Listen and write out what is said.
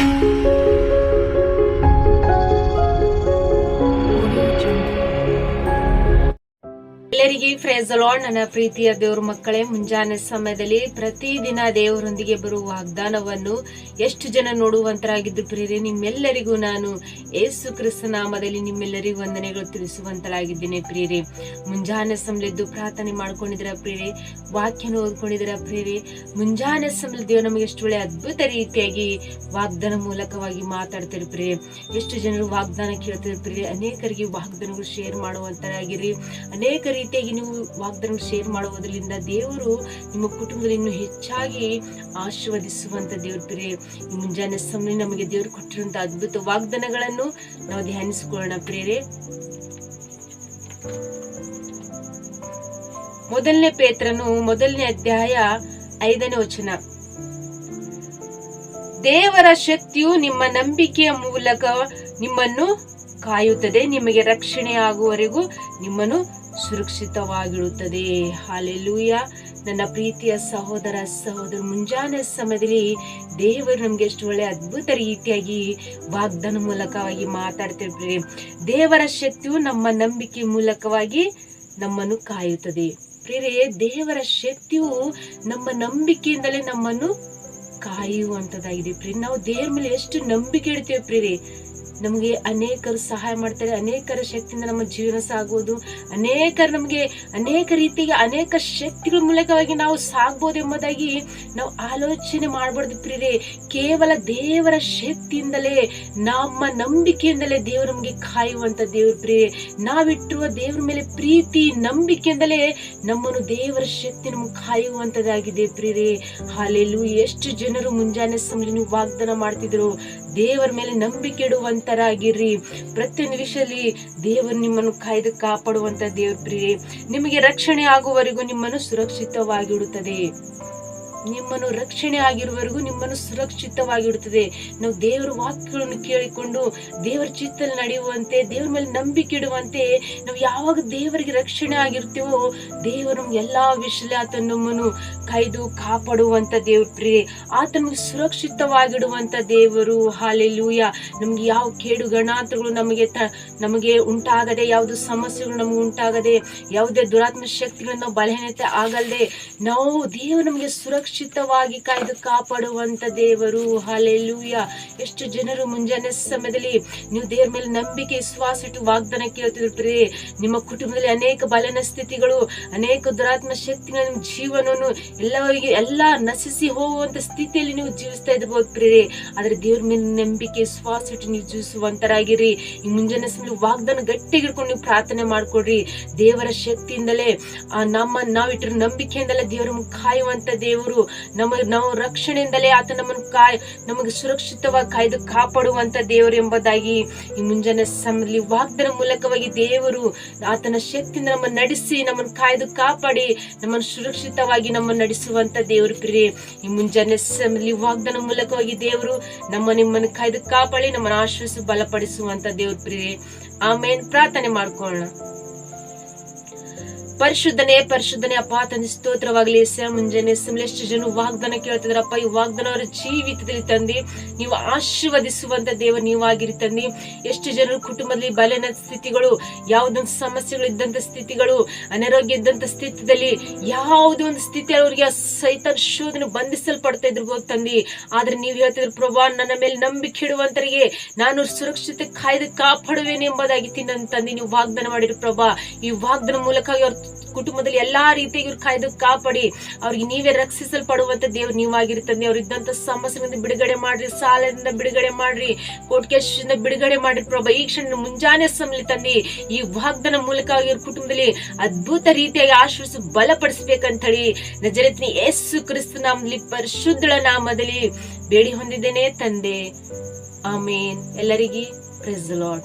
Música ಎಲ್ಲರಿಗೆ ಫ್ರೇಜ್ ನನ್ನ ಪ್ರೀತಿಯ ದೇವ್ರ ಮಕ್ಕಳೇ, ಮುಂಜಾನೆ ಸಮಯದಲ್ಲಿ ಪ್ರತಿದಿನ ದೇವರೊಂದಿಗೆ ಬರುವ ವಾಗ್ದಾನವನ್ನು ಎಷ್ಟು ಜನ ನೋಡುವಂತರಾಗಿದ್ದು ಪ್ರಿಯರೇ, ನಿಮ್ಮೆಲ್ಲರಿಗೂ ನಾನು ಏಸು ಕ್ರಿಸ್ತ ನಾಮದಲ್ಲಿ ನಿಮ್ಮೆಲ್ಲರಿಗೂ ವಂದನೆಗಳು ತಿಳಿಸುವಂತಲಾಗಿದ್ದೇನೆ ಪ್ರಿಯರೇ. ಮುಂಜಾನೆ ಸಮಲೆದ್ದು ಪ್ರಾರ್ಥನೆ ಮಾಡ್ಕೊಂಡಿದ್ರ ಪ್ರಿಯರೇ? ವಾಕ್ಯನ ಓದ್ಕೊಂಡಿದ್ರ ಪ್ರಿಯರೇ? ಮುಂಜಾನೆ ಸಮಲ ದೇವ ನಮಗೆ ಎಷ್ಟು ಒಳ್ಳೆ ಅದ್ಭುತ ರೀತಿಯಾಗಿ ವಾಗ್ದಾನ ಮೂಲಕವಾಗಿ ಮಾತಾಡ್ತಾರೆ ಪ್ರಿಯರೇ. ಎಷ್ಟು ಜನರು ವಾಗ್ದಾನ ಕೇಳ್ತಾರೆ ಪ್ರಿಯರೇ? ಅನೇಕರಿಗೆ ವಾಗ್ದಾನಗಳು ಶೇರ್ ಮಾಡುವಂತರಾಗಿರಿ. ಅನೇಕ ರೀತಿಯಾಗಿ ನೀವು ವಾಗ್ದಾನ ಶೇರ್ ಮಾಡುವುದರಿಂದ ದೇವರು ನಿಮ್ಮ ಕುಟುಂಬದಲ್ಲಿ ಇನ್ನೂ ಹೆಚ್ಚಾಗಿ ಆಶೀರ್ವದಿಸುವಂತ ದೇವ್ರ ಪ್ರೇ ಈ ಮುಂಜಾನೆ ಸಮಯ ನಮಗೆ ದೇವರು ಕೊಟ್ಟಿರುವಂತ ಅದ್ಭುತ ವಾಗ್ದಾನಗಳನ್ನು ನಾವು ಧ್ಯಾನಿಸಿಕೊಳ್ಳೋಣ ಪ್ರೇರೆ ಮೊದಲನೇ ಪೇತ್ರನು ಮೊದಲನೇ ಅಧ್ಯಾಯ ಐದನೇ ವಚನ. ದೇವರ ಶಕ್ತಿಯು ನಿಮ್ಮ ನಂಬಿಕೆಯ ಮೂಲಕ ನಿಮ್ಮನ್ನು ಕಾಯುತ್ತದೆ, ನಿಮಗೆ ರಕ್ಷಣೆ ಆಗುವವರೆಗೂ ನಿಮ್ಮನ್ನು ಸುರಕ್ಷಿತವಾಗಿಡುತ್ತದೆ ಹಾಲೆಲ್ಲೂಯ ನನ್ನ ಪ್ರೀತಿಯ ಸಹೋದರ ಸಹೋದರ, ಮುಂಜಾನೆ ಸಮಯದಲ್ಲಿ ದೇವರು ನಮ್ಗೆ ಎಷ್ಟು ಒಳ್ಳೆ ಅದ್ಭುತ ರೀತಿಯಾಗಿ ವಾಗ್ದಾನ ಮೂಲಕವಾಗಿ ಮಾತಾಡ್ತಿರ್ತೀವಿ ದೇವರ ಶಕ್ತಿಯು ನಮ್ಮ ನಂಬಿಕೆ ಮೂಲಕವಾಗಿ ನಮ್ಮನ್ನು ಕಾಯುತ್ತದೆ. ಪ್ರೇರೆ ದೇವರ ಶಕ್ತಿಯು ನಮ್ಮ ನಂಬಿಕೆಯಿಂದಲೇ ನಮ್ಮನ್ನು ಕಾಯುವಂತದಾಗಿದೆ ಪ್ರಿಯ ನಾವು ದೇವರ ಮೇಲೆ ಎಷ್ಟು ನಂಬಿಕೆ ಇಡ್ತೇವೆ ಪ್ರೇರೆ ನಮಗೆ ಅನೇಕರು ಸಹಾಯ ಮಾಡ್ತಾರೆ, ಅನೇಕರ ಶಕ್ತಿಯಿಂದ ನಮ್ಮ ಜೀವನ ಸಾಗುವುದು ಅನೇಕರು ನಮಗೆ ಅನೇಕ ರೀತಿಗೆ ಅನೇಕ ಶಕ್ತಿಗಳ ಮೂಲಕವಾಗಿ ನಾವು ಸಾಗ್ಬೋದು ಎಂಬುದಾಗಿ ನಾವು ಆಲೋಚನೆ ಮಾಡಬಾರ್ದು ಪ್ರಿಯರೇ. ಕೇವಲ ದೇವರ ಶಕ್ತಿಯಿಂದಲೇ, ನಮ್ಮ ನಂಬಿಕೆಯಿಂದಲೇ ದೇವರು ನಮಗೆ ಕಾಯುವಂತ ದೇವ್ರ ಪ್ರಿಯೆ ನಾವಿಟ್ಟಿರುವ ದೇವರ ಮೇಲೆ ಪ್ರೀತಿ, ನಂಬಿಕೆಯಿಂದಲೇ ನಮ್ಮನ್ನು ದೇವರ ಶಕ್ತಿ ನಮ್ಗೆ ಕಾಯುವಂತದಾಗಿದೆ ಪ್ರಿಯರೇ. ಹಾಲೆಲ್ಲೂ ಎಷ್ಟು ಜನರು ಮುಂಜಾನೆ ಸಮಯ ನೀವು ವಾಗ್ದಾನ ಮಾಡ್ತಿದ್ರು, ದೇವರ ಮೇಲೆ ನಂಬಿಕೆ ಇಡುವಂತರಾಗಿರ್ರಿ ಪ್ರತಿ ನಿಮಿಷದಲ್ಲಿ ದೇವರು ನಿಮ್ಮನ್ನು ಕಾಯ್ದು ಕಾಪಾಡುವಂತ ದೇವ್ರ ಪ್ರಿಯೆ ನಿಮಗೆ ರಕ್ಷಣೆ ಆಗುವವರೆಗೂ ನಿಮ್ಮನ್ನು ಸುರಕ್ಷಿತವಾಗಿಡುತ್ತದೆ ನಿಮ್ಮನ್ನು ರಕ್ಷಣೆ ಆಗಿರುವವರೆಗೂ ನಿಮ್ಮನ್ನು ಸುರಕ್ಷಿತವಾಗಿಡುತ್ತದೆ. ನಾವು ದೇವರ ವಾಕ್ಯಗಳನ್ನು ಕೇಳಿಕೊಂಡು ದೇವರ ಚಿತ್ತಲ್ಲಿ ನಡೆಯುವಂತೆ, ದೇವರ ಮೇಲೆ ನಂಬಿಕೆ ಇಡುವಂತೆ ನಾವು ಯಾವಾಗ ದೇವರಿಗೆ ರಕ್ಷಣೆ ಆಗಿರ್ತೀವೋ, ದೇವರು ಎಲ್ಲಾ ವಿಷಯದಲ್ಲಿ ಆತ ನಮ್ಮನ್ನು ಕಾಯ್ದು ಕಾಪಾಡುವಂತ ದೇವ್ರ ಪ್ರಿಯೆ. ಆತ ಸುರಕ್ಷಿತವಾಗಿಡುವಂತ ದೇವರು. ಹಾಲೆಲ್ಲೂಯ ನಮ್ಗೆ ಯಾವ ಕೇಡು ಗಣಾಂತಗಳು ನಮಗೆ ನಮಗೆ ಉಂಟಾಗದೆ, ಯಾವುದು ಸಮಸ್ಯೆಗಳು ನಮಗೆ ಉಂಟಾಗದೆ, ಯಾವುದೇ ದುರಾತ್ಮ ಶಕ್ತಿಗಳನ್ನು ಬಲಹೀನತೆ ಆಗಲ್ದೆ, ನಾವು ದೇವರು ನಮಗೆ ಸುರಕ್ಷಿತವಾಗಿ ಕಾಯ್ದು ಕಾಪಾಡುವಂತ ದೇವರು. ಹಾಲೆಲೂಯ ಎಷ್ಟು ಜನರು ಮುಂಜಾನೆ ಸಮಯದಲ್ಲಿ ನೀವು ದೇವರ ಮೇಲೆ ನಂಬಿಕೆ, ವಿಶ್ವಾಸ ಇಟ್ಟು ವಾಗ್ದಾನ ಕೇಳ್ತಿದ್ರು ನಿಮ್ಮ ಕುಟುಂಬದಲ್ಲಿ ಅನೇಕ ಬಲನ ಸ್ಥಿತಿಗಳು, ಅನೇಕ ದುರಾತ್ಮ ಶಕ್ತಿಗಳ ನಿಮ್ಮ ಜೀವನವನ್ನು ಎಲ್ಲವರಿಗೆ ಎಲ್ಲ ನಶಿಸಿ ಹೋಗುವಂತ ಸ್ಥಿತಿಯಲ್ಲಿ ನೀವು ಜೀವಿಸ್ತಾ ಇದ್ಬೋದು ಪ್ರೇರೆ ಆದ್ರೆ ದೇವ್ರ ಮೇಲೆ ನಂಬಿಕೆ, ವಿಶ್ವಾಸ ಇಟ್ಟು ನೀವು ಜೀವಿಸುವಂತರಾಗಿರಿ. ಈ ಮುಂಜಾನೆ ಸಮಯದಲ್ಲಿ ವಾಗ್ದಾನ ಗಟ್ಟಿ ಹಿಡ್ಕೊಂಡು ನೀವು ಪ್ರಾರ್ಥನೆ ಮಾಡ್ಕೊಡ್ರಿ. ದೇವರ ಶಕ್ತಿಯಿಂದಲೇ ನಮ್ಮ ನಾವಿಟ್ಟಿರೋ ನಂಬಿಕೆಯಿಂದಲೇ ದೇವರು ಕಾಯುವಂತ ದೇವರು. ನಮ್ಮ ನಾವು ರಕ್ಷಣೆಯಿಂದಲೇ ಆತ ನಮ್ಮನ್ನು ಕಾಯ್ ನಮಗೆ ಸುರಕ್ಷಿತವಾಗಿ ಕಾಯ್ದು ಕಾಪಾಡುವಂತ ದೇವರು ಎಂಬುದಾಗಿ ಈ ಮುಂಜಾನೆ ಸಮಯದಲ್ಲಿ ವಾಗ್ದನ ಮೂಲಕವಾಗಿ ದೇವರು ಆತನ ಶಕ್ತಿಯಿಂದ ನಮ್ಮನ್ನು ನಡೆಸಿ ನಮ್ಮನ್ನು ಕಾಯ್ದು ಕಾಪಾಡಿ ನಮ್ಮನ್ನು ಸುರಕ್ಷಿತವಾಗಿ ನಮ್ಮನ್ನು ನಡೆಸುವಂತ ದೇವರು ಪ್ರಿಯೆ ಈ ಮುಂಜಾನೆ ಸಮಯದಲ್ಲಿ ವಾಗ್ದನ ಮೂಲಕವಾಗಿ ದೇವರು ನಮ್ಮ ನಿಮ್ಮನ್ನು ಕಾಯ್ದು ಕಾಪಾಡಿ ನಮ್ಮನ್ನು ಆಶ್ವಾಸ ಬಲಪಡಿಸುವಂತ ದೇವ್ರ ಪ್ರಿಯೆ ಆಮೇಲೆ ಪ್ರಾರ್ಥನೆ ಮಾಡ್ಕೊಳ್ಳೋಣ. ಪರಿಶುದ್ಧನೇ ಪರಿಶುದ್ಧನೇ, ಅಪ್ಪ, ತಂದೆ, ಸ್ತೋತ್ರವಾಗಲಿ. ಸ ಮುಂಜಾನೆ ಸಿಮ್ಲೆಷ್ಟು ಜನ ವಾಗ್ದಾನ ಕೇಳ್ತಿದ್ರಪ್ಪ ಈ ವಾಗ್ದಾನ ಅವರ ಜೀವಿತದಲ್ಲಿ ತಂದಿ, ನೀವು ಆಶೀರ್ವದಿಸುವಂತ ದೇವ ನೀವಾಗಿರಿ ತಂದಿ. ಎಷ್ಟು ಜನರು ಕುಟುಂಬದಲ್ಲಿ ಬಲನ ಸ್ಥಿತಿಗಳು, ಯಾವುದೊಂದು ಸಮಸ್ಯೆಗಳು ಇದ್ದಂತ ಸ್ಥಿತಿಗಳು, ಅನಾರೋಗ್ಯ ಇದ್ದಂತ ಸ್ಥಿತಿಯಲ್ಲಿ ಯಾವುದೋ ಒಂದು ಸ್ಥಿತಿ ಅವರಿಗೆ ಸಹಿತ ಶೋಧನೆ ಬಂಧಿಸಲ್ಪಡ್ತಾ ಇದ್ರು ತಂದಿ. ಆದ್ರೆ ನೀವು ಹೇಳ್ತಿದ್ರು, ಪ್ರಭಾ, ನನ್ನ ಮೇಲೆ ನಂಬಿಕೆ ಇಡುವಂತರಿಗೆ ನಾನು ಸುರಕ್ಷಿತ ಕಾಯ್ದು ಕಾಪಾಡುವೇನೆ ಎಂಬುದಾಗಿ ತಿನ್ನ ತಂದಿ. ನೀವು ವಾಗ್ದಾನ ಮಾಡಿರು, ಪ್ರಭಾ. ಈ ವಾಗ್ದಾನ ಮೂಲಕ ಅವ್ರ ಕುಟುಂಬದಲ್ಲಿ ಎಲ್ಲಾ ರೀತಿಯಾಗಿ ಇವ್ರು ಕಾಯ್ದು ಕಾಪಾಡಿ. ಅವ್ರಿಗೆ ನೀವೇ ರಕ್ಷಿಸಲ್ಪಡುವಂತ ದೇವ್ರು ನೀವಾಗಿರ್ತಂದೆ ಅವ್ರು ಇದ್ದಂತ ಸಮಸ್ಯೆಗಳಿಂದ ಬಿಡುಗಡೆ ಮಾಡ್ರಿ, ಸಾಲದಿಂದ ಬಿಡುಗಡೆ ಮಾಡ್ರಿ ಕೋರ್ಟ್ ಬಿಡುಗಡೆ ಮಾಡ್ರಿ ಪ್ರಭಾ. ಈ ಕ್ಷಣ ಮುಂಜಾನೆ ಸಮಲಿ ತಂದಿ, ಈ ವಾಗ್ದನ ಮೂಲಕ ಇವ್ರ ಕುಟುಂಬದಲ್ಲಿ ಅದ್ಭುತ ರೀತಿಯಾಗಿ ಆಶ್ರಯಿಸಿ ಬಲಪಡಿಸ್ಬೇಕಂತ ಹೇಳಿ ನಜರತ್ನಿ ಯೇಸು ಕ್ರಿಸ್ತ ನಾಮದಲ್ಲಿ ಪರಿಶುದ್ಧಳ ನಾಮದಲ್ಲಿ ಬೇಡಿ ಹೊಂದಿದ್ದೇನೆ ತಂದೆ. ಆಮೇನ್. ಎಲ್ಲರಿಗೆ ಪ್ರೆಸ್ ಲಾರ್ಡ್